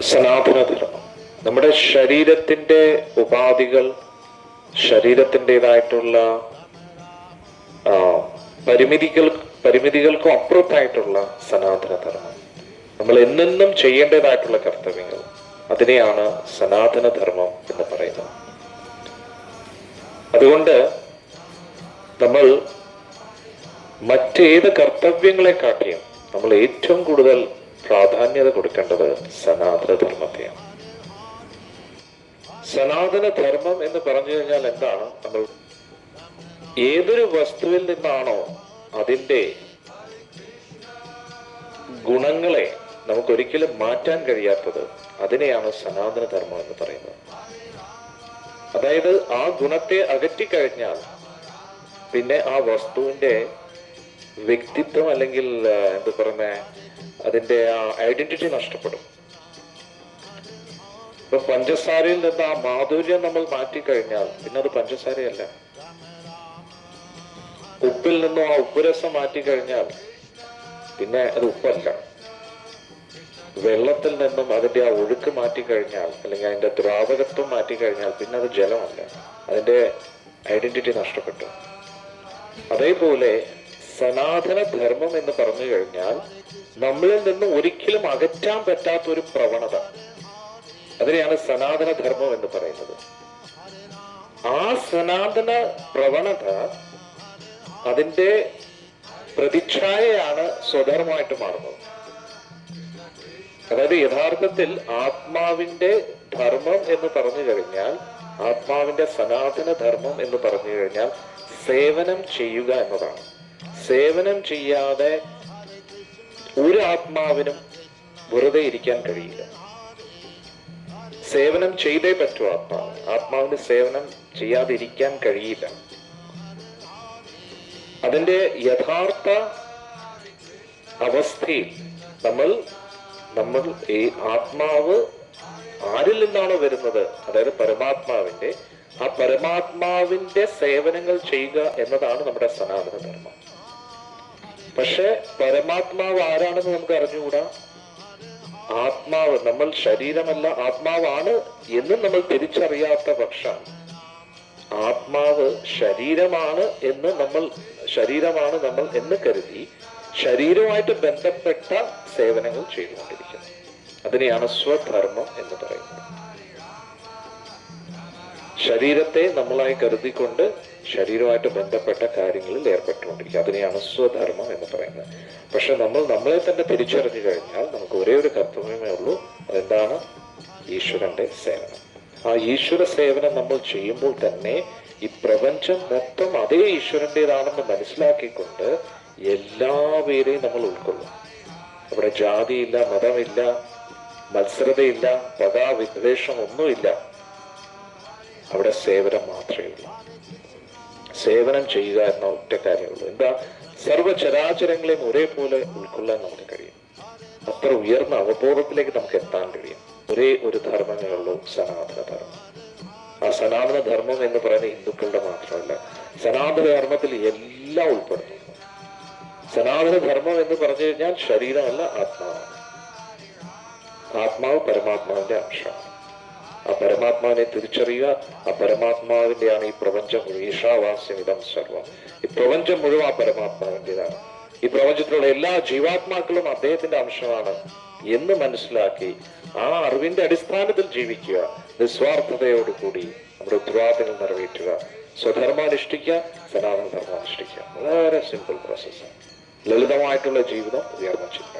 സനാതനധർമ്മം നമ്മുടെ ശരീരത്തിന്റെ ഉപാധികൾ ശരീരത്തിന്റെതായിട്ടുള്ള പരിമിതികൾ പരിമിതികൾക്കും അപ്പുറത്തായിട്ടുള്ള സനാതനധർമ്മം. നമ്മൾ എന്നെന്നും ചെയ്യേണ്ടതായിട്ടുള്ള കർത്തവ്യങ്ങൾ. അതിനെയാണ് സനാതനധർമ്മം എന്ന് പറയുന്നത്. അതുകൊണ്ട് നമ്മൾ മറ്റേത് കർത്തവ്യങ്ങളെക്കാട്ടിയും നമ്മൾ ഏറ്റവും കൂടുതൽ പ്രാധാന്യത കൊടുക്കേണ്ടത് സനാതനധർമ്മത്തെയാണ്. സനാതനധർമ്മം എന്ന് പറഞ്ഞു കഴിഞ്ഞാൽ എന്താണ്? നമ്മൾ ഏതൊരു വസ്തുവിൽ നിന്നാണോ അതിന്റെ ഗുണങ്ങളെ നമുക്കൊരിക്കലും മാറ്റാൻ കഴിയാത്തത് അതിനെയാണ് സനാതനധർമ്മം എന്ന് പറയുന്നത്. അതായത് ആ ഗുണത്തെ അകറ്റിക്കഴിഞ്ഞാൽ പിന്നെ ആ വസ്തുവിന്റെ വ്യക്തിത്വം അല്ലെങ്കിൽ എന്ത് പറയുന്ന അതിന്റെ ആ ഐഡന്റിറ്റി നഷ്ടപ്പെടും. ഇപ്പൊ പഞ്ചസാരയിൽ നിന്ന് ആ മാധുര്യം നമ്മൾ മാറ്റി കഴിഞ്ഞാൽ പിന്നെ അത് പഞ്ചസാരയല്ല. ഉപ്പിൽ നിന്നും ആ ഉപ്പുരസം മാറ്റിക്കഴിഞ്ഞാൽ പിന്നെ അത് ഉപ്പല്ല. വെള്ളത്തിൽ നിന്നും അതിന്റെ ആ ഒഴുക്ക് മാറ്റിക്കഴിഞ്ഞാൽ അല്ലെങ്കിൽ അതിന്റെ ദ്രാവകത്വം മാറ്റി കഴിഞ്ഞാൽ പിന്നെ അത് ജലമല്ല. അതിന്റെ ഐഡന്റിറ്റി നഷ്ടപ്പെട്ടു. അതേപോലെ സനാതന ധർമ്മം എന്ന് പറഞ്ഞു കഴിഞ്ഞാൽ നമ്മളിൽ നിന്ന് ഒരിക്കലും അകറ്റാൻ പറ്റാത്ത ഒരു പ്രവണത. അതിനെയാണ് സനാതന ധർമ്മം എന്ന് പറയുന്നത്. ആ സനാതന പ്രവണത അതിന്റെ പ്രതിച്ഛായയാണ് സ്വധർമ്മമായിട്ട് മാറുന്നത്. അതായത് യഥാർത്ഥത്തിൽ ആത്മാവിന്റെ ധർമ്മം എന്ന് പറഞ്ഞു കഴിഞ്ഞാൽ ആത്മാവിന്റെ സനാതന ധർമ്മം എന്ന് പറഞ്ഞു കഴിഞ്ഞാൽ സേവനം ചെയ്യുക എന്നതാണ്. സേവനം ചെയ്യാതെ ഒരു ആത്മാവിനും വെറുതെ ഇരിക്കാൻ കഴിയില്ല. സേവനം ചെയ്തേ പറ്റൂ ആത്മാവ്. ആത്മാവിന്റെ സേവനം ചെയ്യാതിരിക്കാൻ കഴിയില്ല. അതിന്റെ യഥാർത്ഥ അവസ്ഥയിൽ നമ്മൾ നമ്മൾ ഈ ആത്മാവ് ആരിൽ നിന്നാണോ വരുന്നത്? അതായത് പരമാത്മാവിന്റെ ആ പരമാത്മാവിന്റെ സേവനങ്ങൾ ചെയ്യുക എന്നതാണ് നമ്മുടെ സനാതന ധർമ്മം പക്ഷെ പരമാത്മാവ് ആരാണെന്ന് നമുക്ക് അറിഞ്ഞുകൂടാ? ആത്മാവ്. നമ്മൾ ശരീരമല്ല ആത്മാവാണ് എന്ന് നമ്മൾ തിരിച്ചറിയാത്ത പക്ഷം ആത്മാവ് ശരീരമാണ് എന്ന് നമ്മൾ ശരീരമാണ് നമ്മൾ എന്ന് കരുതി ശരീരവുമായിട്ട് ബന്ധപ്പെട്ട സേവനങ്ങൾ ചെയ്തുകൊണ്ടിരിക്കുന്നു. അതിനെയാണ് സ്വധർമ്മം എന്ന് പറയുന്നത്. ശരീരത്തെ നമ്മളായി കരുതിക്കൊണ്ട് ശരീരമായിട്ട് ബന്ധപ്പെട്ട കാര്യങ്ങളിൽ ഏർപ്പെട്ടുകൊണ്ടിരിക്കുക. അതിനെയാണ് സ്വധർമ്മം എന്ന് പറയുന്നത്. പക്ഷെ നമ്മൾ നമ്മളെ തന്നെ തിരിച്ചറിഞ്ഞു കഴിഞ്ഞാൽ നമുക്ക് ഒരേ ഒരു കർത്തവ്യമേ ഉള്ളൂ. അതെന്താണ്? ഈശ്വരന്റെ സേവനം. ആ ഈശ്വര സേവനം നമ്മൾ ചെയ്യുമ്പോൾ തന്നെ ഈ പ്രപഞ്ചം മൊത്തം അതേ ഈശ്വരന്റെതാണെന്ന് മനസ്സിലാക്കിക്കൊണ്ട് എല്ലാവരെയും നമ്മൾ ഉൾക്കൊള്ളും. അവിടെ ജാതിയില്ല മതമില്ല മത്സരതയില്ല പക വിദ്വേഷം ഒന്നുമില്ല അവിടെ സേവനം മാത്രമേ ഉള്ളൂ. സേവനം ചെയ്യുക എന്ന ഒറ്റ കാര്യമുള്ളൂ എന്താ? സർവചരാചരങ്ങളെയും ഒരേപോലെ ഉൾക്കൊള്ളാൻ നമുക്ക് കഴിയും. അത്ര ഉയർന്ന അവബോധത്തിലേക്ക് നമുക്ക് എത്താൻ കഴിയും. ഒരേ ഒരു ധർമ്മമേ ഉള്ളൂ സനാതന ധർമ്മം ആ സനാതന ധർമ്മം എന്ന് പറയുന്നത് ഹിന്ദുക്കളുടെ മാത്രമല്ല. സനാതന ധർമ്മത്തിൽ എല്ലാം ഉൾപ്പെടുന്നു. സനാതന ധർമ്മം എന്ന് പറഞ്ഞു കഴിഞ്ഞാൽ ശരീരമല്ല ആത്മാവാണ്. ആത്മാവ് പരമാത്മാവിന്റെ അംശമാണ്. ആ പരമാത്മാവിനെ തിരിച്ചറിയുക ആ പരമാത്മാവിന്റെയാണ് ഈ പ്രപഞ്ചം മുഴുവൻ ഈശാവാസ്യം ഇതം സർവം. ഈ പ്രപഞ്ചം മുഴുവൻ ആ പരമാത്മാവിന്റെതാണ് ഈ പ്രപഞ്ചത്തിലുള്ള എല്ലാ ജീവാത്മാക്കളും അദ്ദേഹത്തിന്റെ അംശമാണ് എന്ന് മനസ്സിലാക്കി ആ അറിവിന്റെ അടിസ്ഥാനത്തിൽ ജീവിക്കുക നിസ്വാർത്ഥതയോടുകൂടി നമ്മുടെ ഉത്തരവാദിത്തങ്ങൾ നിറവേറ്റുക സ്വധർമാനുഷ്ഠിക്കുക സനാതന ധർമാനുഷ്ഠിക്കുക വളരെ സിമ്പിൾ പ്രോസസ്സാണ് ലളിതമായിട്ടുള്ള ജീവിതം ഉയർന്ന ചിന്ത